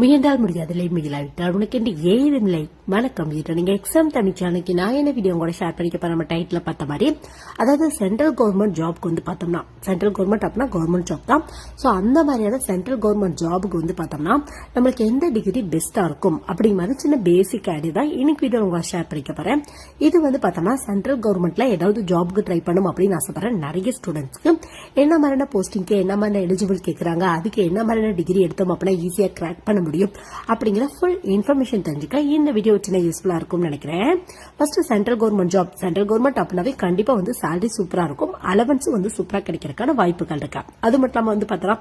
முயன்றால் முடியாதில்லை முயலாவிட்டால் உனக்கு என்று ஏது இல்லை. வணக்கம் இது நீங்க எக்ஸாம் தமிழ் சேனலுக்கு நான் என்ன வீடியோ கூட ஷேர் பண்ணிக்க போற நம்ம டைட்டில் பார்த்த மாதிரி அதாவது சென்ட்ரல் கவர்மெண்ட் ஜாப்க்கு வந்து பார்த்தோம்னா சென்ட்ரல் கவர்மெண்ட் அப்படின்னா கவர்மெண்ட் ஜாப் தான். ஸோ அந்த மாதிரியான சென்ட்ரல் கவர்மெண்ட் ஜாபுக்கு வந்து பார்த்தோம்னா நம்மளுக்கு எந்த டிகிரி பெஸ்ட்டாக இருக்கும் அப்படிங்கிற மாதிரி சின்ன பேசிக் ஐடியா தான் இன்னைக்கு வீடியோ உங்களை ஷேர் பண்ணிக்க போறேன். இது வந்து பார்த்தோம்னா சென்ட்ரல் கவர்மெண்ட்ல ஏதாவது ஜாப்க்கு ட்ரை பண்ணும் அப்படின்னு ஆசைப்படுறேன் நிறைய ஸ்டூடெண்ட்ஸ்க்கு என்ன மாதிரியான போஸ்டிங்க்கு என்ன மாதிரியான எலிஜிபிள் கேட்குறாங்க அதுக்கு என்ன மாதிரியான டிகிரி எடுத்தோம் அப்படின்னா ஈஸியாக கிராக் பண்ண முடியும். அப்படிங்கிற ஃபுல் இன்ஃபர்மேஷன் தெரிஞ்சுக்க இந்த வீடியோ சின்ன யூஸ்ஃபுல்லாக இருக்கும்னு நினைக்கிறேன். First central government job central government அப்படின்னாவே கண்டிப்பாக வந்து சேலரி சூப்பராக இருக்கும். அலவன்ஸும் வந்து சூப்பராக கிடைக்கிறதுக்கான வாய்ப்புகள் இருக்கா? அது மட்டும் இல்லாமல் வந்து பார்த்தா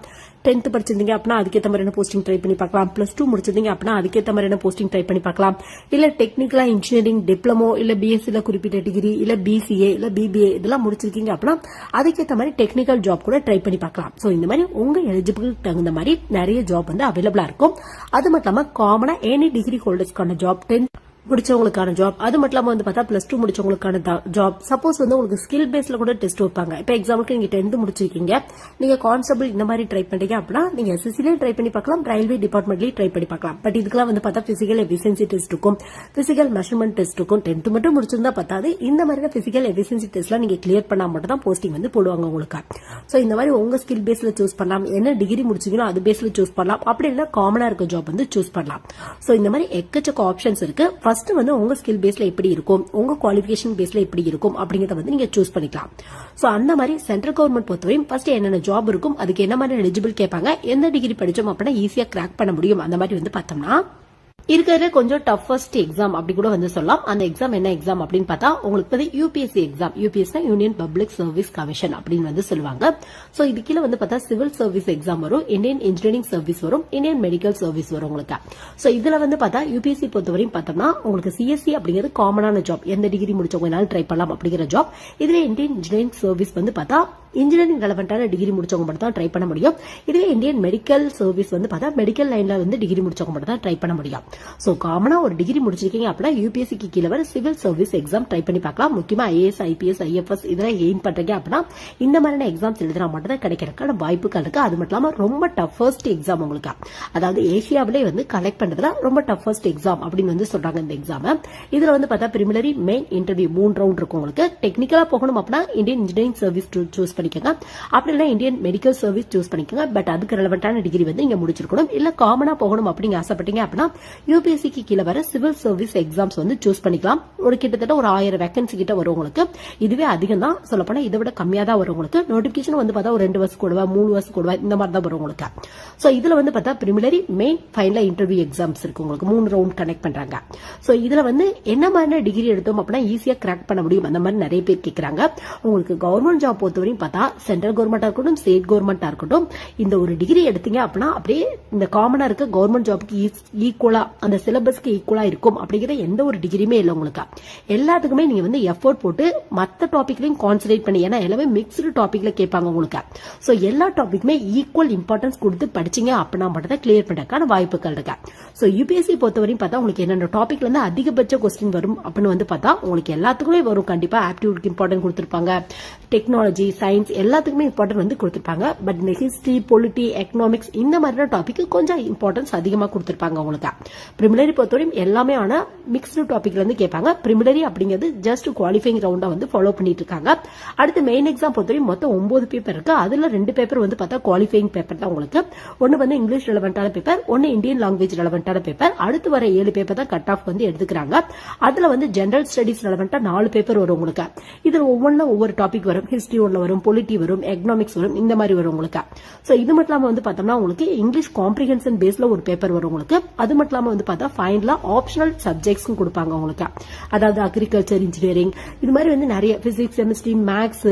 டென்த் படிச்சிருந்தீங்க அப்படின்னா அதுக்கேற்ற மாதிரியான போஸ்டிங் ட்ரை பண்ணி பார்க்கலாம். பிளஸ் டூ முடிச்சிருந்தீங்க அப்படின்னா அதுக்கேற்ற மாதிரியான போஸ்டிங் ட்ரை பண்ணி பார்க்கலாம். இல்லை டெக்னிக்கலாக இன்ஜினியரிங் டிப்ளமோ இல்லை பிஎஸ்சியில் குறிப்பிட்ட டிகிரி இல்லை பிசிஏ இல்லை பிபிஏ இதெல்லாம் முடிச்சிருக்கீங்க அப்படின்னா அதுக்கேற்ற மாதிரி டெக்னிக்கல் ஜாப் கூட ட்ரை பண்ணி பார்க்கலாம். ஸோ இந்த மாதிரி உங்கள் எலிஜிபிள் தகுந்த மாதிரி நிறைய ஜாப் வந்து அவைலபிளாக இருக்கும். அது மட்டும் இல்லாமல் காமனாக எனி டிகிரி ஹோல்டர்ஸ்க்கான ஜாப் டென்த் முடிச்சவங்களுக்கான ஜாப் அது மட்டும் இல்லாம வந்து பார்த்தா பிளஸ் டூ முடிச்சவங்களுக்கான ஜாப் சப்போஸ் வந்து உங்களுக்கு ஸ்கில் பேஸ்ல கூட டெஸ்ட் வைப்பாங்க. இப்போ எக்ஸாம்பிளுக்கு நீங்க டென்த் முடிச்சிருக்கீங்க. நீங்க கான்ஸ்டபிள் இந்த மாதிரி ட்ரை பண்றீங்க அப்படின்னா நீங்க எஸ்எஸ்சிலையும் ட்ரை பண்ணி பார்க்கலாம் ரயில்வே டிபார்ட்மெண்ட்லயும் ட்ரை பண்ணி பார்க்கலாம். பட் இதுக்கெல்லாம் வந்து பார்த்தா பிசிக்கல் எஃபிஷியன்சி டெஸ்ட் இருக்கும் பிசிக்கல் மெஷர்மெண்ட் டெஸ்ட் இருக்கும் டென்த் மட்டும் முடிச்சிருந்தா பத்தாது. இந்த மாதிரி பிசிக்கல் எஃபிஷியன்சி டெஸ்ட்லாம் நீங்க கிளியர் பண்ணா மட்டும் தான் போஸ்டிங் வந்து போடுவாங்க உங்களுக்கு. சோ இந்த மாதிரி உங்க ஸ்கில் பேஸ்ல சூஸ் பண்ணலாம். என்ன டிகிரி முடிச்சீங்களோ அது பேஸ்ல சூஸ் பண்ணலாம். அப்படி இல்லைன்னா காமனா இருக்க ஜாப் வந்து சூஸ் பண்ணலாம். சோ இந்த மாதிரி எக்கச்சக்க ஆப்ஷன்ஸ் இருக்கு. ஃபர்ஸ்ட் ஃபர்ஸ்ட் வந்து உங்க ஸ்கில் பேஸ்ல எப்படி இருக்கும்? உங்க குவாலிஃபிகேஷன் பேஸ்ல எப்படி இருக்கும்? அப்படிங்கறத வந்து நீங்க சூஸ் பண்ணிக்கலாம். சோ அந்த மாதிரி சென்ட்ரல் கவர்மெண்ட் பொறுத்தவரையும் ஃபர்ஸ்ட் என்னென்ன ஜாப் இருக்கும்? அதுக்கு என்ன மாதிரி எலிஜிபிள் கேட்பாங்க? எந்த டிகிரி படிச்சோம் அப்படின்னா ஈஸியா கிராக் பண்ண முடியும். அந்த மாதிரி வந்து பார்த்தோம்னா இருக்கிறதுல கொஞ்சம் டஃபஸ்ட் எக்ஸாம் அப்படி கூட வந்து சொல்லலாம். அந்த எக்ஸாம் என்ன எக்ஸாம் அப்படின்னு பார்த்தா உங்களுக்கு வந்து யூபிஎஸ்சி எக்ஸாம் யூபிஎஸ்னா யூனியன் பப்ளிக் சர்வீஸ் கமிஷன் அப்படின்னு வந்து சொல்லுவாங்க. சோ இது கீழே வந்து பார்த்தா சிவில் சர்வீஸ் எக்ஸாம் வரும் இந்தியன் இன்ஜினியரிங் சர்வீஸ் வரும் இந்தியன் மெடிக்கல் சர்வீஸ் வரும் உங்களுக்கு. சோ இதுல வந்து பார்த்தா யூபிஎஸ்சி பொறுத்தவரையும் பார்த்தோம்னா உங்களுக்கு சிஎஸ்சி அப்படிங்கிறது காமனான ஜாப் எந்த டிகிரி முடிச்சவங்கனாலும் ட்ரை பண்ணலாம் அப்படிங்கிற ஜாப் இதுல இந்தியன் இன்ஜினியரிங் சர்வீஸ் வந்து பார்த்தா இன்ஜினியரிங் ரெலவெண்டான டிகிரி முடிச்சவங்க மட்டும் தான் ட்ரை பண்ண முடியும். இதுவே இந்தியன் மெடிக்கல் சர்வீஸ் வந்து பார்த்தா மெடிக்கல் லைன்ல வந்து டிகிரி முடிச்சவங்க மட்டும் தான் ட்ரை பண்ண முடியும். ஸோ காமனாக ஒரு டிகிரி முடிச்சிருக்கீங்க அப்படின்னா யூபிஎஸ்சிக்கு கீழே வர சிவில் சர்வீஸ் எக்ஸாம் ட்ரை பண்ணி பார்க்கலாம். முக்கியமாக ஐஏஎஸ் ஐபிஎஸ் ஐஎஃப்எஸ் இதெல்லாம் எய்ம் பண்ணுறீங்க அப்படின்னா இந்த மாதிரியான எக்ஸாம்ஸ் எழுதுனா மட்டும் தான் கிடைக்கிறதுக்கான வாய்ப்புகள் இருக்குது அது மட்டும் இல்லாமல் ரொம்ப டஃபஸ்ட் எக்ஸாம் உங்களுக்கு. அதாவது ஏஷியாவிலே வந்து கலெக்ட் பண்ணுறதுல ரொம்ப டஃபஸ்ட் எக்ஸாம் அப்படின்னு வந்து சொல்கிறாங்க இந்த எக்ஸாம் இதில் வந்து பார்த்தா பிரிமிலரி மெயின் இன்டர்வியூ மூணு ரவுண்ட் இருக்கும் உங்களுக்கு. டெக்னிக்கலாக போகணும் அப்படின்னா இந்தியன் இன்ஜினியரிங் சர்வீஸ் சூஸ் பண்ணிக்கோங்க. அப்படி இல்லை இந்தியன் மெடிக்கல் சர்வீஸ் சூஸ் பண்ணிக்கோங்க. பட் அதுக்கு ரெலவெண்டான டிகிரி வந்து இங்கே முடிச்சிருக்கணும். இல்லை காமனாக போகணும் அப்படிங்க ஆசைப்பட்டீங்க அப்படின்னா யூபிஎஸ்சிக்கு கீழே வர சிவில் சர்வீஸ் எக்ஸாம்ஸ் வந்து சூஸ் பண்ணிக்கலாம். ஒரு கிட்டத்தட்ட ஒரு ஆயிரம் வேகன்சி கிட்ட வரும் உங்களுக்கு இதுவே அதிகம் தான். சொல்லப்போனா இதை விட கம்மியா தான் வரும் உங்களுக்கு நோட்டிபிகேஷன் வந்து பார்த்தா ஒரு ரெண்டு வருஷம் கூடவா மூணு வருஷம் கூடவா இந்த மாதிரி தான் வரும் உங்களுக்கு ஸோ இதுல வந்து பார்த்தா preliminary main final interview exams இருக்கு உங்களுக்கு. மூணு ரவுண்ட் கனெக்ட் பண்றாங்க. ஸோ இதுல வந்து என்ன மாதிரியான டிகிரி எடுத்தோம் அப்படின்னா ஈஸியா கிராக் பண்ண முடியும். அந்த மாதிரி நிறைய பேர் கேட்கறாங்க உங்களுக்கு கவர்மெண்ட் ஜாப் பொறுத்தவரையும் பார்த்தா சென்ட்ரல் கவர்மெண்டா இருக்கட்டும் ஸ்டேட் கவர்மெண்டா இருக்கட்டும் இந்த ஒரு டிகிரி எடுத்தீங்க அப்படின்னா அப்படியே இந்த காமனா இருக்க கவர்மெண்ட் ஜாப்க்கு ஈக்குவலா அந்த சிலபஸ்க்கு ஈக்குவலாக இருக்கும் அப்படிங்கிற எந்த ஒரு டிகிரியுமே இல்லை உங்களுக்கு. எல்லாத்துக்குமே நீங்கள் வந்து எஃபோர்ட் போட்டு மற்ற டாபிக்லயும் கான்சன்ட்ரேட் பண்ணி ஏன்னா எல்லாமே மிக்ஸ்டு டாப்பிக்கில் கேட்பாங்க உங்களுக்கு. ஸோ எல்லா டாப்பிக்குமே ஈக்குவல் இம்பார்ட்டன்ஸ் கொடுத்து படிச்சீங்க அப்படின்னா மட்டும் தான் கிளியர் பண்ணுறதுக்கான வாய்ப்புகள் இருக்கு. ஸோ யூபிஎஸ்சி பொறுத்தவரையும் பார்த்தா உங்களுக்கு என்னென்ன டாபிக்ல வந்து அதிகபட்ச கொஸ்டின் வரும் அப்படின்னு வந்து பார்த்தா உங்களுக்கு எல்லாத்துக்குமே வரும். கண்டிப்பாக ஆப்டிடியூட்க்கு இம்பார்ட்டன்ட் கொடுத்துருப்பாங்க. டெக்னாலஜி சயின்ஸ் எல்லாத்துக்குமே இம்பார்ட்டன்ட் வந்து கொடுத்துருப்பாங்க. பட் இந்த ஹிஸ்டரி பொலிட்டி எக்கனாமிக்ஸ் இந்த மாதிரியான டாபிக் கொஞ்சம் இம்பார்ட்டன்ஸ் அதிகமாக கொடுத்துருப்பாங்க உங்களுக்கு. பிரிமினரி பொறுத்தவரையும் எல்லாமே ஆனால் மிக்ஸ்டு டாபிக்ல இருந்து கேட்பாங்க. பிரிமினரி அப்படிங்கிறது ஜஸ்ட் குவாலிஃபைங் ரவுண்டா வந்து ஃபாலோ பண்ணிட்டு இருக்காங்க அடுத்து மெயின் எக்ஸாம் பொறுத்தவரையும் மொத்தம் ஒன்பது பேப்பர் இருக்கு. அதுல ரெண்டு பேப்பர் வந்து பார்த்தா குவாலிஃபைங் பேப்பர் தான் உங்களுக்கு. ஒன்னு வந்து இங்கிலீஷ் ரெலவெண்டான பேப்பர் ஒன்னு இந்தியன் லாங்குவேஜ் ரெலவெண்டான பேப்பர் அடுத்து வர ஏழு பேப்பர் தான் கட் ஆஃப் வந்து எடுத்துக்கிறாங்க. அதுல வந்து ஜெனரல் ஸ்டடிஸ் ரெலவெண்டா நாலு பேப்பர் வரும் உங்களுக்கு. இதுல ஒவ்வொன்றும் ஒவ்வொரு டாபிக் வரும். ஹிஸ்டரி ஒன்று வரும் பொலிட்டி வரும் எக்கனாமிக்ஸ் வரும் இந்த மாதிரி வரும் உங்களுக்கு. சோ இது மட்டும் இல்லாம வந்து பார்த்தோம்னா உங்களுக்கு இங்கிலீஷ் காம்ப்ரிஹென்ஷன் பேஸ்ல ஒரு பேப்பர் வரும் உங்களுக்கு. அது மட்டும் வந்து பார்த்தா ஃபைனலா ஆப்ஷனல் சப்ஜெக்ட்ஸ்க்கும் கொடுப்பாங்க உங்களுக்கு அதாவது அக்ரிகல்ச்சர் இன்ஜினியரிங் இது மாதிரி வந்து நிறைய பிசிக்ஸ் கெமிஸ்ட்ரி மேக்ஸ்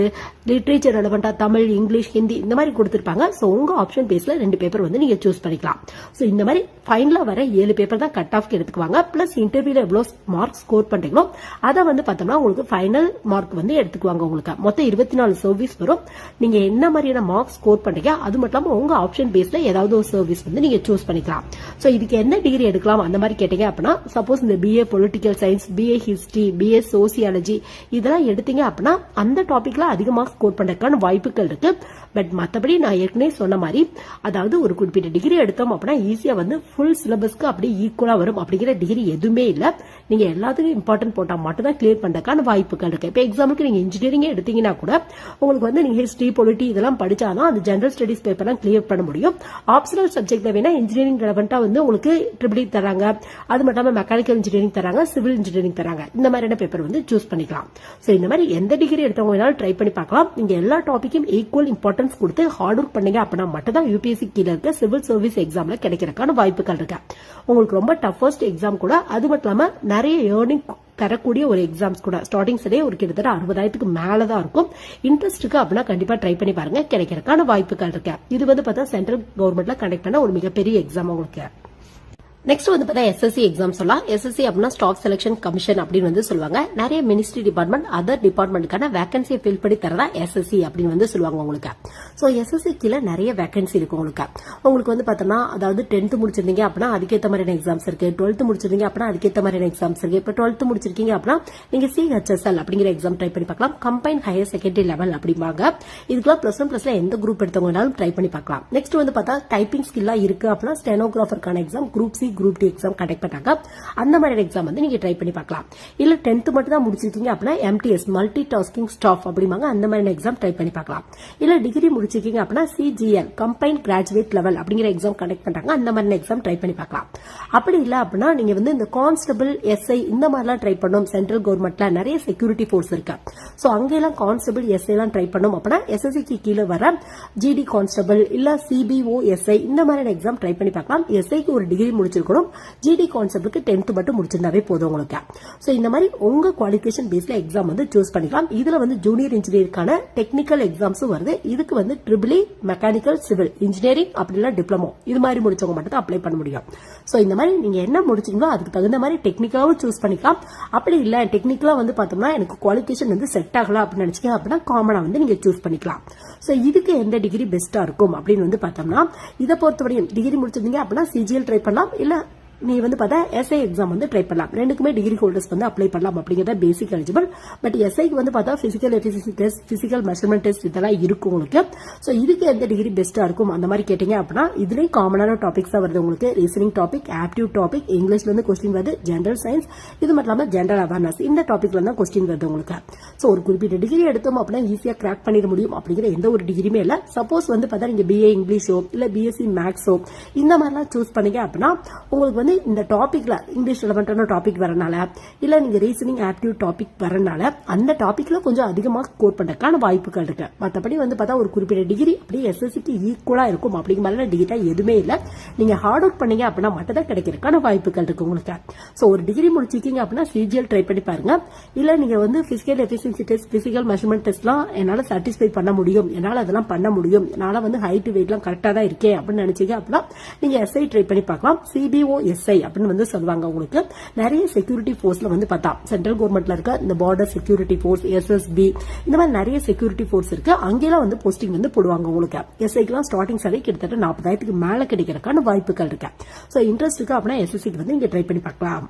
லிட்ரேச்சர் ரெலவெண்ட்டாக தமிழ் இங்கிலீஷ் ஹிந்தி இந்த மாதிரி கொடுத்துருப்பாங்க. சோ உங்க ஆப்ஷன் பேஸ்ல ரெண்டு பேப்பர் வந்து நீங்க சூஸ் பண்ணிக்கலாம். சோ இந்த மாதிரி ஃபைனலா வர ஏழு பேப்பர் தான் கட் ஆஃப் எடுத்துக்குவாங்க. பிளஸ் இன்டர்வியூல எவ்வளவு மார்க் ஸ்கோர் பண்றீங்களோ அதை வந்து பார்த்தோம்னா உங்களுக்கு ஃபைனல் மார்க் வந்து எடுத்துக்குவாங்க உங்களுக்கு. மொத்தம் இருபத்தி நாலு சர்வீஸ் வரும். நீங்க என்ன மாதிரியான மார்க் ஸ்கோர் பண்ணுறீங்க அது மட்டும் இல்லாம உங்க ஆப்ஷன் பேஸ்ல ஏதாவது ஒரு சர்வீஸ் வந்து நீங்க சூஸ் பண்ணிக்கலாம். ஸோ இதுக்கு என்ன டிகிரி எடுக்கலாம் எடுக்கலாம் அந்த மாதிரி கேட்டீங்க அப்படின்னா சப்போஸ் இந்த BA political science BA history BA sociology இதெல்லாம் எடுத்தீங்க அப்படின்னா அந்த டாபிக்ல அதிகமாக ஸ்கோர் பண்ணுறதுக்கான வாய்ப்புகள் இருக்கு. பட் மற்றபடி நான் ஏற்கனவே சொன்ன மாதிரி அதாவது ஒரு குறிப்பிட்ட டிகிரி எடுத்தோம் அப்படின்னா ஈஸியா வந்து ஃபுல் சிலபஸ்க்கு அப்படியே ஈக்குவலா வரும் அப்படிங்கிற டிகிரி எதுவுமே இல்லை. நீங்க எல்லாத்துக்கும் இம்பார்ட்டன்ட் போட்டா மட்டும் தான் கிளியர் பண்ணுறதுக்கான வாய்ப்புகள் இருக்கு. இப்போ எக்ஸாமுக்கு நீங்க இன்ஜினியரிங் எடுத்தீங்கன்னா கூட உங்களுக்கு வந்து நீங்க ஹிஸ்டரி பொலிட்டி இதெல்லாம் படிச்சாதான் அந்த ஜெனரல் ஸ்டடிஸ் பேப்பர்லாம் கிளியர் பண்ண முடியும். ஆப்ஷனல் சப்ஜெக்ட்ல வேணா இன்ஜினியரிங் ரெலவெண்டா வந்து உங்களுக்கு ட்ரிபிள் தராங்க. அது மட்டும் இல்லாமல் மெக்கானிக்கல் இன்ஜினியரிங் தராங்க சிவில் இன்ஜினியரிங் தராங்க. இந்த மாதிரியான பேப்பர் வந்து சூஸ் பண்ணிக்கலாம். சோ இந்த மாதிரி எந்த டிகிரி எடுத்தவங்க வேணாலும் ட்ரை பண்ணி பார்க்கலாம். நீங்க எல்லா டாபிக்கும் ஈக்குவல் இம்பார்ட்டன்ஸ் கொடுத்து ஹார்ட் ஒர்க் பண்ணீங்க அப்படின்னா மட்டும் தான் யூபிஎஸ்சி கீழே இருக்க சிவில் சர்வீஸ் எக்ஸாம்ல கிடைக்கிறதுக்கான வாய்ப்புகள் இருக்கு. உங்களுக்கு ரொம்ப டஃபஸ்ட் எக்ஸாம் கூட அது மட்டும் இல்லாமல் நிறைய ஏர்னிங் தரக்கூடிய ஒரு எக்ஸாம்ஸ் கூட ஸ்டார்டிங்ஸ்லேயே ஒரு கிட்டத்தட்ட அறுபதாயிரத்துக்கு மேல தான் இருக்கும். இன்ட்ரெஸ்ட் இருக்கு அப்படின்னா கண்டிப்பா ட்ரை பண்ணி பாருங்க கிடைக்கிறதுக்கான வாய்ப்புகள் இருக்கு. இது வந்து பார்த்தா சென்ட்ரல் கவர்மெண்ட்ல கண்டக்ட் பண்ண ஒரு மிகப்பெரிய எக்ஸாம் உங்களுக்கு. நெக்ஸ்ட் வந்து பார்த்தா எஸ்எஸ்சி எக்ஸாம் சொல்லலாம். எஸ்எஸ்சி அப்படின்னா ஸ்டாஃப் செலெக்ஷன் கமிஷன் அப்படின்னு வந்து சொல்லுவாங்க. நிறைய மினிஸ்ட்ரி டிபார்ட்மெண்ட் அதர் டிபார்ட்மெண்ட்டுக்கான வேகன்சியை ஃபில் பண்ணி தரதா எஸ்எஸ்சி அப்படின்னு வந்து சொல்லுவாங்க உங்களுக்கு. ஸோ எஸ்எஸ்சி கீழே நிறைய வேகன்சி இருக்கு உங்களுக்கு. உங்களுக்கு வந்து பார்த்தோம்னா அதாவது டென்த்து முடிச்சிருந்தீங்க அப்படின்னா அதுக்கேற்ற மாதிரியான எக்ஸாம்ஸ் இருக்கு. டுவெல்த் முடிச்சிருந்தீங்க அப்படின்னா அதுக்கேற்ற மாதிரியான எக்ஸாம்ஸ் இருக்கு. இப்போ டுவெல்த் முடிச்சிருக்கீங்க அப்படின்னா நீங்க சிஹெச்எஸ்எல் அப்படிங்கிற எக்ஸாம் ட்ரை பண்ணி பார்க்கலாம். கம்பைன் ஹையர் செகண்டரி லெவல் அப்படிம்பாங்க. இதுக்கெல்லாம் ப்ளஸ் ஒன் ப்ளஸ்ல எந்த குரூப் எடுத்தவங்கனாலும் ட்ரை பண்ணி பார்க்கலாம். நெக்ஸ்ட் வந்து பார்த்தா டைப்பிங் ஸ்கில்லாம் இருக்கு அப்படின்னா ஸ்டெனோகிராஃபருக்கான exam group C group D exam conduct பண்ணாங்க அந்த மாதிரி எக்ஸாம் வந்து நீங்க ட்ரை பண்ணி பார்க்கலாம். இல்ல டென்த் மட்டும் தான் முடிச்சிருக்கீங்க அப்படின்னா எம்டிஎஸ் மல்டி டாஸ்கிங் ஸ்டாஃப் அப்படிம்பாங்க. அந்த மாதிரி எக்ஸாம் ட்ரை பண்ணி பார்க்கலாம். இல்ல டிகிரி முடிச்சிருக்கீங்க அப்படின்னா சிஜிஎல் கம்பைன் கிராஜுவேட் லெவல் அப்படிங்கிற எக்ஸாம் கண்டக்ட் பண்றாங்க. அந்த மாதிரி எக்ஸாம் ட்ரை பண்ணி பார்க்கலாம். அப்படி இல்ல அப்படின்னா நீங்க வந்து இந்த கான்ஸ்டபிள் எஸ்ஐ இந்த மாதிரிலாம் ட்ரை பண்ணும். சென்ட்ரல் கவர்மெண்ட்ல நிறைய செக்யூரிட்டி ஃபோர்ஸ் இருக்கு. ஸோ அங்கெல்லாம் கான்ஸ்டபிள் எஸ்ஐ எல்லாம் ட்ரை பண்ணும் அப்படின்னா எஸ்எஸ்சிக்கு கீழே வர ஜிடி கான்ஸ்டபிள் இல்ல சிபிஓ எஸ்ஐ இந்த மாதிரியான எக்ஸாம் ட்ரை பண்ணி பார்க்கலாம். எஸ்ஐக்கு ஒரு டிகிரி இருக்கணும் ஜிடி கான்செப்ட்டுக்கு டென்த் மட்டும் முடிச்சிருந்தாவே போதும் உங்களுக்கு. ஸோ இந்த மாதிரி உங்க குவாலிஃபிகேஷன் பேஸ்ல எக்ஸாம் வந்து சூஸ் பண்ணிக்கலாம். இதுல வந்து ஜூனியர் இன்ஜினியருக்கான டெக்னிக்கல் எக்ஸாம்ஸும் வருது. இதுக்கு வந்து ட்ரிபிளி மெக்கானிக்கல் சிவில் இன்ஜினியரிங் அப்படின்னா டிப்ளமோ இது மாதிரி முடிச்சவங்க மட்டும் தான் அப்ளை பண்ண முடியும். ஸோ இந்த மாதிரி நீங்க என்ன முடிச்சீங்களோ அதுக்கு தகுந்த மாதிரி டெக்னிக்கலாவும் சூஸ் பண்ணிக்கலாம். அப்படி இல்லை டெக்னிக்கலா வந்து பார்த்தோம்னா எனக்கு குவாலிஃபிகேஷன் வந்து செட் ஆகலாம் அப்படின்னு நினைச்சீங்க அப்படின்னா காமனா வந்து நீங்க சூஸ் பண்ணிக்கலாம். ஸோ இதுக்கு எந்த டிகிரி பெஸ்டா இருக்கும் அப்படின்னு வந்து பார்த்தோம்னா இதை பொறுத்தவரையும் டிகிரி முடிச்சிருந்தீங்க அப்படின்னா சிஜிஎல் ட்ரை பண்ணலாம். இல்ல 了。நீ வந்து பார்த்தா எஸ்ஐ எக்ஸாம் வந்து ட்ரை பண்ணலாம். ரெண்டுக்குமே டிகிரி ஹோல்டர்ஸ் வந்து அப்ளை பண்ணலாம் அப்படிங்கிறத பேசிக் எலிஜிபிள் பட் எஸ்ஐக்கு வந்து பார்த்தா physical efficiency test physical measurement test இதெல்லாம் இருக்கும் உங்களுக்கு. ஸோ இதுக்கு எந்த டிகிரி பெஸ்ட்டாக இருக்கும்? அந்த மாதிரி கேட்டீங்க அப்படின்னா இதுலேயும் காமனான டாபிக்ஸாக வருது உங்களுக்கு. ரீசனிங் டாபிக் ஆப்டிவ் டாபிக் இங்கிலீஷ்லேருந்து கொஸ்டின் வருது ஜென்ரல் சயின்ஸ் இது மட்டும் இல்லாமல் ஜென்ரல் அவேர்னஸ் இந்த டாப்பிக்கில் தான் கொஸ்டின் வருது உங்களுக்கு. ஸோ ஒரு குறிப்பிட்ட டிகிரி எடுத்தோம் அப்படின்னா ஈஸியாக கிராக் பண்ணிட முடியும் அப்படிங்கிற எந்த ஒரு டிகிரியுமே இல்லை. சப்போஸ் வந்து பார்த்தா நீங்கள் பிஏ இங்கிலீஷோ இல்லை பிஎஸ்சி மேக்ஸோ இந்த மாதிரிலாம் சூஸ் பண்ணீங்க அப்படின்னா உங்களுக்கு வந்து இந்த டாப்பிக்கில் இங்கிலீஷ் ரெலவெண்டான டாபிக் வரனால இல்லை நீங்கள் ரீசனிங் ஆப்டிவ் டாபிக் வரனால அந்த டாப்பிக்கில் கொஞ்சம் அதிகமாக ஸ்கோர் பண்ணுறதுக்கான வாய்ப்புகள் இருக்கு. மற்றபடி வந்து பார்த்தா ஒரு குறிப்பிட்ட டிகிரி அப்படியே எஸ்எஸ்சிக்கு ஈக்குவலாக இருக்கும். அப்படிங்கிற மாதிரி டிகிரியாக எதுவுமே இல்லை. நீங்கள் ஹார்ட் ஒர்க் பண்ணீங்க அப்படின்னா மட்டும் தான் கிடைக்கிறதுக்கான வாய்ப்புகள் இருக்கு உங்களுக்கு. ஸோ ஒரு டிகிரி முடிச்சிருக்கீங்க அப்படின்னா சிஜிஎல் ட்ரை பண்ணி பாருங்க. இல்லை நீங்கள் வந்து பிசிக்கல் எஃபிஷியன்சி டெஸ்ட் பிசிக்கல் மெஷர்மெண்ட் டெஸ்ட்லாம் என்னால் சாட்டிஸ்ஃபை பண்ண முடியும். என்னால் அதெல்லாம் பண்ண முடியும். என்னால் வந்து ஹைட் வெயிட்லாம் கரெக்டாக தான் இருக்கேன் அப்படின்னு நினைச்சீங்க அப்படின்னா நீங்கள் எஸ்ஐ ட்ரை பண்ணி பார்க்கலாம். சிபிஓ எஸ்ஐ அப்படின்னு வந்து சொல்லுவாங்க உங்களுக்கு நிறைய செக்யூரிட்டி போர்ஸ்ல வந்து பார்த்தா சென்ட்ரல் கவர்மெண்ட்ல இருக்க இந்த பார்டர் செக்யூரிட்டி ஃபோர்ஸ் எஸ்எஸ்பி இந்த மாதிரி நிறைய செக்யூரிட்டி ஃபோர்ஸ் இருக்கு. அங்கெல்லாம் வந்து போஸ்டிங் வந்து போடுவாங்க உங்களுக்கு எஸ்ஐக்கெல்லாம் ஸ்டார்டிங் சாலரி கிட்டத்தட்ட நாற்பதாயிரத்துக்கு மேல கிடைக்கிறதுக்கான வாய்ப்புகள் இருக்கு. ஸோ இன்ட்ரெஸ்ட் இருக்கு அப்படின்னா எஸ்எஸ்சிக்கு வந்து இங்க ட்ரை பண்ணி பார்க்கலாம்.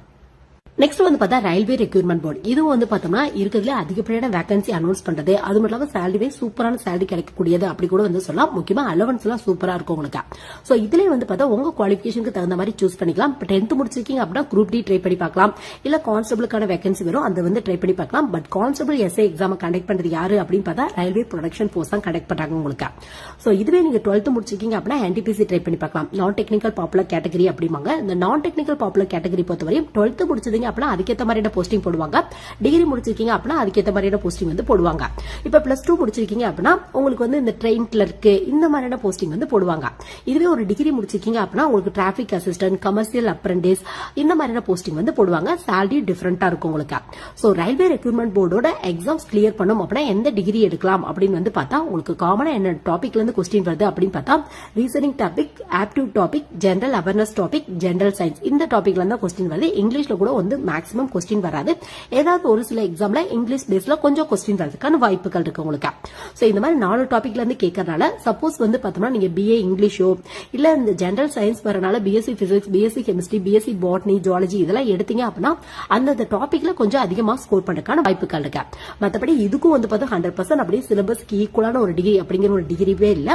நெக்ஸ்ட் வந்து பார்த்தா ரயில்வே ரெக்யூர்மெண்ட் போர்டு இதுவும் வந்து பார்த்தோம்னா இருக்கிறதுல அதிகப்படியான வேகன்சி அனௌன்ஸ் பண்றது. அது மட்டும் இல்லாம சேலரி சூப்பரான சேலரி கிடைக்கக்கூடியது அப்படி கூட வந்து சொல்லலாம். முக்கியமா அலவன்ஸ் எல்லாம் சூப்பரா இருக்கும் உங்களுக்கு. சோ இதுல வந்து பார்த்தா உங்க குவாலிஃபிகேஷனுக்கு தகுந்த மாதிரி சூஸ் பண்ணிக்கலாம். இப்போ டென்த் முடிச்சிருக்கீங்க அப்படின்னா குரூப் டி ட்ரை பண்ணி பார்க்கலாம். இல்ல கான்ஸ்டபிளுக்கான வேகன்சி வரும் அதை வந்து ட்ரை பண்ணி பார்க்கலாம். But constable SA exam conduct பண்றது யாரு அப்படின்னு பார்த்தா ரயில்வே ப்ரொடக்ஷன் போர்ஸ் தான் கண்டக்ட் பண்றாங்க உங்களுக்கு. சோ இதுவே நீங்க டுவெல்த் முடிச்சிருக்கீங்க அப்படின்னா என்டிபிசி ட்ரை பண்ணி பார்க்கலாம். நான் டெக்னிக்கல் பாப்புலர் கேட்டகரி அப்படிம்பாங்க. இந்த நான் டெக்னிக்கல் பாப்புலர் கேட்டகரி பொறுத்தவரையும் டுவெல்த் முடிச்சதுங்க அப்படின்னா அதுக்கேற்ற மாதிரியான போஸ்டிங் போடுவாங்க. டிகிரி முடிச்சிருக்கீங்க அப்படின்னா அதுக்கேற்ற மாதிரியான போஸ்டிங் வந்து போடுவாங்க. இப்போ பிளஸ் டூ முடிச்சிருக்கீங்க அப்படின்னா உங்களுக்கு வந்து இந்த ட்ரெயின் கிளர்க்கு இந்த மாதிரியான போஸ்டிங் வந்து போடுவாங்க. இதுவே ஒரு டிகிரி முடிச்சிருக்கீங்க அப்படின்னா உங்களுக்கு டிராபிக் அசிஸ்டன்ட் கமர்ஷியல் அப்ரண்டிஸ் இந்த மாதிரியான போஸ்டிங் வந்து போடுவாங்க. சேலரி டிஃபரெண்டா இருக்கும் உங்களுக்கு. ஸோ ரயில்வே ரெக்ரூட்மெண்ட் போர்டோட எக்ஸாம்ஸ் கிளியர் பண்ணும் அப்படின்னா எந்த டிகிரி எடுக்கலாம் அப்படின்னு வந்து பார்த்தா உங்களுக்கு காமனா என்ன டாபிக்ல இருந்து கொஸ்டின் வருது அப்படின்னு பார்த்தா reasoning topic aptitude topic general awareness topic general science இந்த டாபிக்ல இருந்தா கொஸ்டின் வருது. இங்கிலீஷ்ல கூட வந்து வந்து மேக்ஸிமம் கொஸ்டின் வராது. ஏதாவது ஒரு சில எக்ஸாம்ல இங்கிலீஷ் பேஸ்ல கொஞ்சம் கொஸ்டின் வரதுக்கான வாய்ப்புகள் இருக்கு உங்களுக்கு. ஸோ இந்த மாதிரி நாலு டாபிக்ல இருந்து கேட்கறதுனால சப்போஸ் வந்து பார்த்தோம்னா நீங்க பிஏ இங்கிலீஷோ இல்ல இந்த ஜென்ரல் சயின்ஸ் வரனால BSc physics BSc chemistry BSc botany zoology இதெல்லாம் எடுத்தீங்க அப்படின்னா அந்தந்த டாபிக்ல கொஞ்சம் அதிகமா ஸ்கோர் பண்ணுறதுக்கான வாய்ப்புகள் இருக்கு. மற்றபடி இதுக்கும் வந்து பார்த்தா ஹண்ட்ரட் பர்சன்ட் அப்படியே சிலபஸ்க்கு ஈக்குவலான ஒரு டிகிரி அப்படிங்கிற ஒரு டிகிரிவே இல்ல.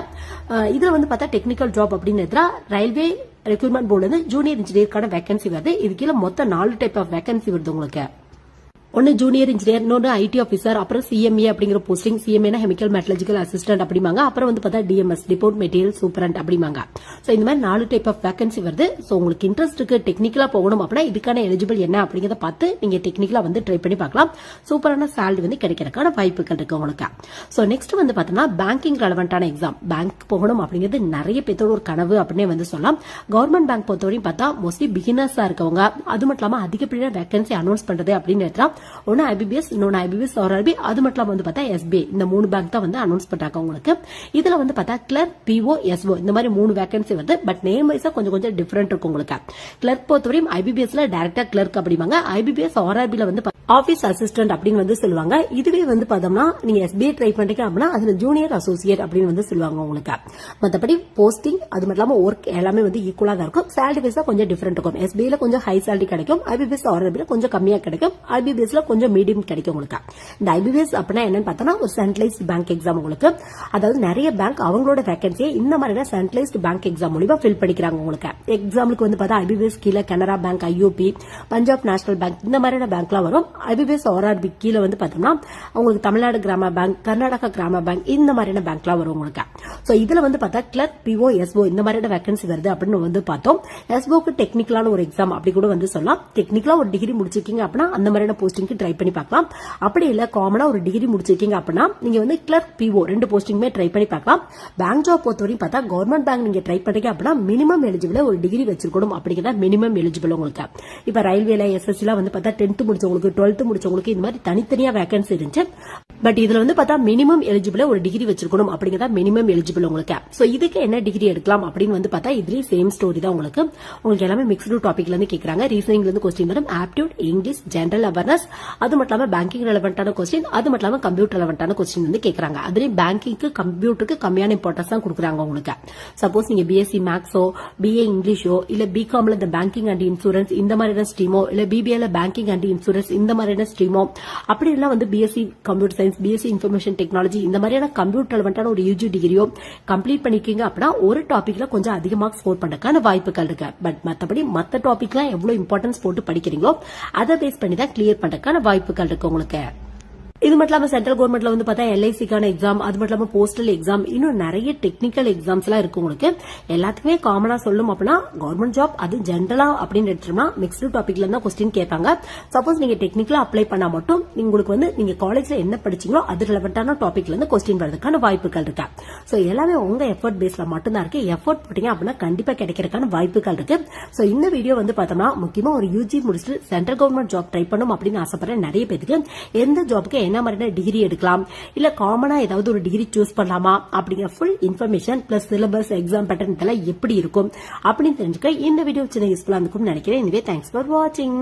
இதுல வந்து பார்த்தா டெக்னிக்கல் ஜாப் அப்படின்னு ரயில்வே ரெக்ரூட்மெண்ட் போர்டு வந்து ஜூனியர் இன்ஜினியருக்கான வேகன்சி வருது. இது கீழே மொத்தம் நாலு டைப் ஆஃப் வேகன்சி வருது உங்களுக்கு. ஒன்னு ஜூனியர் இன்ஜினியர் இன்னொன்று ஐடி ஆஃபீஸர் அப்புறம் சிஎம்ஏ அப்படிங்கிற போஸ்டிங் சிஎம்ஏனா கெமிக்கல் மெட்டலஜிக்கல் அசிஸ்டன்ட் அப்படிமாங்க அப்புறம் வந்து பார்த்தா டிஎம்எஸ் டிபோர்ட் மெட்டீரியல் சூப்பரண்ட் அப்படிமாங்க ஸோ இந்த மாதிரி நாலு டைப் ஆஃப் வேகன்சி வருது. ஸோ உங்களுக்கு இன்ட்ரெஸ்ட் இருக்கு டெக்னிக்கலா போகணும் அப்படின்னா இதுக்கான எலிஜிபிள் என்ன அப்படிங்கிறத பார்த்து நீங்க டெக்னிக்கலா வந்து ட்ரை பண்ணி பார்க்கலாம். சூப்பரான சேலரி வந்து கிடைக்கிறதுக்கான வாய்ப்புகள் இருக்கு உங்களுக்கு. ஸோ நெக்ஸ்ட் வந்து பார்த்தோம்னா பேங்கிங் ரெலவெண்டான எக்ஸாம் பேங்க் போகணும் அப்படிங்கிறது நிறைய பேர்த்தோட ஒரு கனவு அப்படின்னே வந்து சொல்லலாம். கவர்மெண்ட் பேங்க் பொறுத்தவரையும் பார்த்தா மோஸ்ட்லி பிகினர்ஸா இருக்கவங்க அது மட்டும் இல்லாமல் அதிகப்படியான வேகன்சி அனௌன்ஸ் பண்றது அப்படின்னு எடுத்தா ஒன்னு ஐபிபிஎஸ் இன்னொன்னு ஐபிபிஎஸ் ஆர்ஆர்பி அது மட்டும் இல்லாமல் வந்து பார்த்தா எஸ்பிஐ இந்த மூணு பேங்க் தான் வந்து அனௌன்ஸ் பண்றாங்க உங்களுக்கு இதுல வந்து பார்த்தா கிளர்க் பிஓ எஸ்ஓ இந்த மாதிரி மூணு வேகன்சி வருது பட் நேம் வைஸா கொஞ்சம் கொஞ்சம் டிஃபரெண்ட் இருக்கும் உங்களுக்கு. கிளர்க் பொறுத்தவரையும் ஐபிபிஎஸ்ல டேரக்டா கிளர்க் அப்படிம்பாங்க. ஐபிபிஎஸ் ஆர்ஆர்பில வந்து ஆபீஸ் அசிஸ்டன்ட் அப்படின்னு வந்து சொல்லுவாங்க. இதுவே வந்து பார்த்தோம்னா நீங்க எஸ்பிஐ ட்ரை பண்றீங்க அப்படின்னா அதுல ஜூனியர் அசோசியேட் அப்படின்னு வந்து சொல்லுவாங்க உங்களுக்கு. மற்றபடி போஸ்டிங் அது மட்டும் இல்லாம ஒர்க் எல்லாமே வந்து ஈக்குவலா தான் இருக்கும். சேலரி வைஸா கொஞ்சம் டிஃபரெண்ட் இருக்கும். எஸ்பிஐல கொஞ்சம் ஹை சேலரி கிடைக்கும். ஐபிபிஎஸ் ஆர்ஆர்பில கொஞ்சம் கம்மியா கிடைக்கும். ஐபிபிஎஸ்ல கொஞ்சம் மீடியம் கிடைக்கும் உங்களுக்கு. இந்த ஐபிபிஎஸ் அப்படின்னா என்னன்னு பார்த்தோம்னா ஒரு சென்ட்ரலைஸ்ட் பேங்க் எக்ஸாம் உங்களுக்கு. அதாவது நிறைய பேங்க் அவங்களோட வேகன்சியை இந்த மாதிரியான சென்ட்ரலைஸ்ட் பேங்க் எக்ஸாம் மூலியமா ஃபில் பண்ணிக்கிறாங்க உங்களுக்கு. எக்ஸாம்பிளுக்கு வந்து பார்த்தா ஐபிபிஎஸ் கீழே Canara bank IOB Punjab national bank இந்த மாதிரியான பேங்க்லாம் வரும். ஐபிபிஎஸ் ஆர்ஆர்பி கீழே வந்து பார்த்தோம்னா உங்களுக்கு தமிழ்நாடு கிராம பேங்க் கர்நாடகா கிராம பேங்க் இந்த மாதிரியான பேங்க்லாம் வரும் உங்களுக்கு. ஸோ இதில் வந்து பார்த்தா கிளர்க் பிஓ எஸ்ஓ இந்த மாதிரியான வேகன்சி வருது அப்படின்னு வந்து பார்த்தோம். எஸ்ஓக்கு டெக்னிக்கலான ஒரு எக்ஸாம் அப்படி கூட வந்து சொல்லலாம். டெக்னிக்கலா ஒரு டிகிரி முடிச்சிருக்கீங்க அப்படின்னா அந்த மாதிரியான போஸ்டிங்க்கு ட்ரை பண்ணி பார்க்கலாம். அப்படி இல்லை காமனா ஒரு டிகிரி முடிச்சிருக்கீங்க அப்படின்னா நீங்க வந்து கிளர்க் பிஓ ரெண்டு போஸ்டிங்குமே ட்ரை பண்ணி பார்க்கலாம். பேங்க் ஜாப் பொறுத்தவரையும் பார்த்தா கவர்மெண்ட் பேங்க் நீங்க ட்ரை பண்றீங்க அப்படின்னா மினிமம் எலிஜிபிள் ஒரு டிகிரி வச்சிருக்கணும் அப்படிங்கிறத மினிமம் எலிஜிபிள் உங்களுக்கு. இப்போ ரயில்வேல எஸ்எஸ்சிலாம் வந்து பார்த்தா டென்த் முடிச்சவங்களுக்கு டுவெல்த் முடிச்சவங்களுக்கு இந்த மாதிரி தனித்தனியா வேகன்சி இருந்துச்சு. பட் இதுல வந்து பார்த்தா மினிமம் எலிஜிபிள் ஒரு டிகிரி வச்சிருக்கணும் அப்படிங்கிறத மினிமம் எலிஜிபிள் உங்களுக்கு. சோ இதுக்கு என்ன டிகிரி எடுக்கலாம் அப்படின்னு வந்து பார்த்தா இதுலயும் சேம் ஸ்டோரி தான் உங்களுக்கு. உங்களுக்கு எல்லாமே மிக்ஸ்டு டாபிக்ல இருந்து கேக்குறாங்க. ரீசனிங்ல இருந்து கொஸ்டின் வரும். ஆப்டியூட் இங்கிலீஷ் ஜென்ரல் அவேர்னஸ் அது மட்டும் இல்லாம பேங்கிங் ரெலவெண்டான கொஸ்டின் அது மட்டும் இல்லாம கம்ப்யூட்டர் ரெலவெண்டான கொஸ்டின் வந்து கேக்குறாங்க. அதுலயும் பேங்கிங்க்கு கம்ப்யூட்டருக்கு கம்மியான இம்பார்ட்டன்ஸ் தான் கொடுக்குறாங்க உங்களுக்கு. சப்போஸ் நீங்க பிஎஸ்சி மேக்ஸோ பிஏ இங்கிலீஷோ இல்ல பிகாம்ல இந்த பேங்கிங் அண்ட் இன்சூரன்ஸ் இந்த மாதிரியான ஸ்ட்ரீமோ இல்ல பிபிஏல பேங்கிங் அண்ட் இன்சூரன்ஸ் இந்த இந்த மாதிரியான ஸ்ட்ரீமோ அப்படி எல்லாம் வந்து BSc computer science BSc information technology இந்த மாதிரியான கம்ப்யூட்டர் ரெலவெண்டான ஒரு யூஜி டிகிரியோ கம்ப்ளீட் பண்ணிருக்கீங்க அப்படின்னா ஒரு டாபிக்ல கொஞ்சம் அதிகமாக ஸ்கோர் பண்ணுறதுக்கான வாய்ப்புகள் இருக்கு. பட் மற்றபடி மற்ற டாபிக்லாம் எவ்வளவு இம்பார்ட்டன்ஸ் போட்டு படிக்கிறீங்களோ அதை பேஸ் பண்ணி தான் கிளியர் பண்ணுறதுக்கான வாய்ப்புகள் இருக்கு உங்களுக்கு. இது மட்டும் இல்லாம சென்ட்ரல் கவர்மெண்ட்ல வந்து பார்த்தா எல்ஐசிக்கான எக்ஸாம் அது மட்டும் இல்லாம போஸ்டல் எக்ஸாம் இன்னும் நிறைய டெக்னிக்கல் எக்ஸாம்ஸ் எல்லாம் இருக்கு உங்களுக்கு. எல்லாத்துக்குமே காமனா சொல்லும் அப்படின்னா கவர்மெண்ட் ஜாப் அது ஜென்ரலா அப்படின்னு எடுத்தோம்னா மிக்ஸ்டு டாபிக்ல இருந்தா கொஸ்டின் கேட்பாங்க. சப்போஸ் நீங்க டெக்னிக்கலா அப்ளை பண்ணா மட்டும் உங்களுக்கு வந்து நீங்க காலேஜ்ல என்ன படிச்சீங்களோ அது ரிலவெண்டான டாபிக்ல இருந்து கொஸ்டின் வரதுக்கான வாய்ப்புகள் இருக்கா? சோ எல்லாமே உங்க எஃபர்ட் பேஸ்ல மட்டும்தான் இருக்கு. எஃபர்ட் போட்டீங்க அப்படின்னா கண்டிப்பா கிடைக்கிறதுக்கான வாய்ப்புகள் இருக்கு. சோ இந்த வீடியோ வந்து பார்த்தோம்னா முக்கியமா ஒரு யூஜி முடிச்சுட்டு சென்ட்ரல் கவர்மெண்ட் ஜாப் ட்ரை பண்ணும் அப்படின்னு ஆசைப்படுற நிறைய பேருக்கு எந்த ஜாப்க்கு என்ன மாதிரியான டிகிரி எடுக்கலாம். இல்ல காமனா ஏதாவது ஒரு டிகிரி சூஸ் பண்ணலாமா? அப்படிங்கிற full information plus syllabus exam pattern இதெல்லாம் எப்படி இருக்கும்? அப்படின்னு தெரிஞ்சுக்க இந்த வீடியோ சின்ன யூஸ்ஃபுல்லா இருக்கும் நினைக்கிறேன். எனவே தேங்க்ஸ் ஃபார் வாட்சிங்